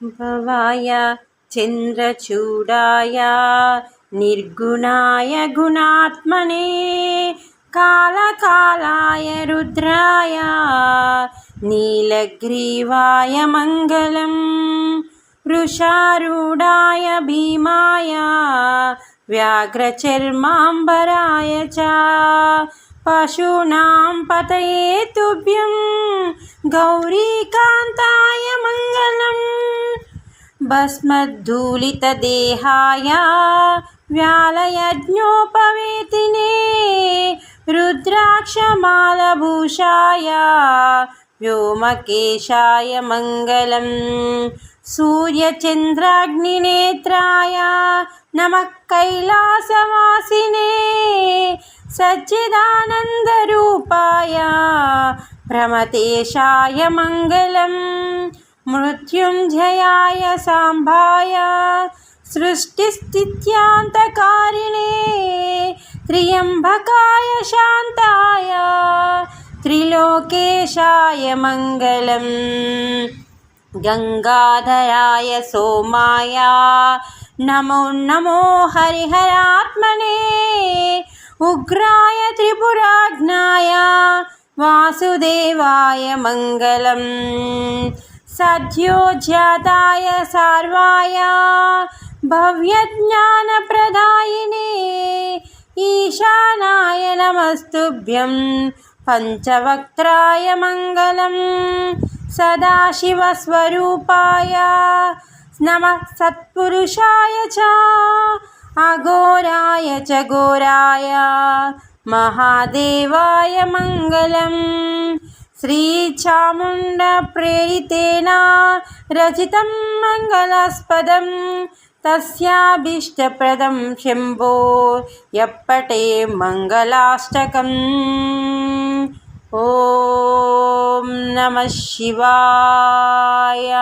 భవాయ చంద్రచూడాయ నిర్గుణాయ గుణాత్మనే కాలకాలాయ రుద్రాయ నీలగ్రీవాయ మంగళం వృషారూఢాయ భీమాయ వ్యాఘ్రచర్మాంబరాయ చ పశూనాం పతయే తుభ్యం గౌరీకాంతా భస్మద్ధూలితదేహాయ వ్యాలయజ్ఞోపవేతినే రుద్రాక్షమాలభూషాయ వ్యోమకేశాయ మంగళం సూర్యచంద్రాగ్నినేత్రాయ నమ కైలాసవాసినే సచ్చిదానందరూపాయ ప్రమతేశాయ మంగళం मृत्युञ्जयाय साम्भाय सृष्टिस्थित्यान्तकारिणे त्र्यम्बकाय शान्ताय त्रिलोकेशाय मङ्गलम् गङ्गाधराय सोमाय नमो नमो हरिहरात्मने उग्राय त्रिपुराज्ञाय वासुदेवाय मङ्गलम् सद्योज्याताय सार्वाय भव्यज्ञानप्रदायिने ईशानाय नमस्तुभ्यं पञ्चवक्त्राय मङ्गलम् सदाशिवस्वरूपाय नमः सत्पुरुषाय च अघोराय च घोराय महादेवाय मङ्गलम् శ్రీచాముండ ప్రేరితేన రచితం మంగళాస్పదం తస్యాభీష్టప్రదం శంభో ఎప్పటే మంగళాష్టకం. ఓం నమ శివాయ.